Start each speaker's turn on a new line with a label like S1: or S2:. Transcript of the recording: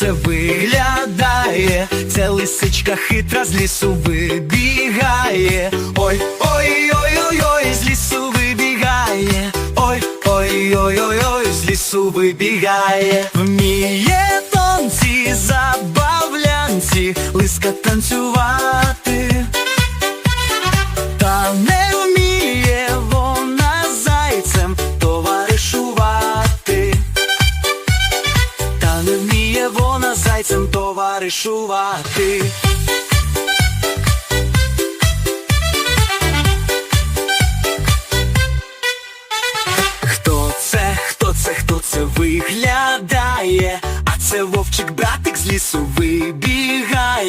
S1: це виглядає? Це лисичка хитра з лісу вибігає. Ой, ой, ой, ой, ой, з лісу вибігає. Ой, ой, ой, ой, ой, з лісу вибігає. Вміє тонці, забавлянці, лиска танцювати. Зайцем товаришувати. Хто це, хто це, хто це виглядає? А це вовчик братик з лісу вибігає.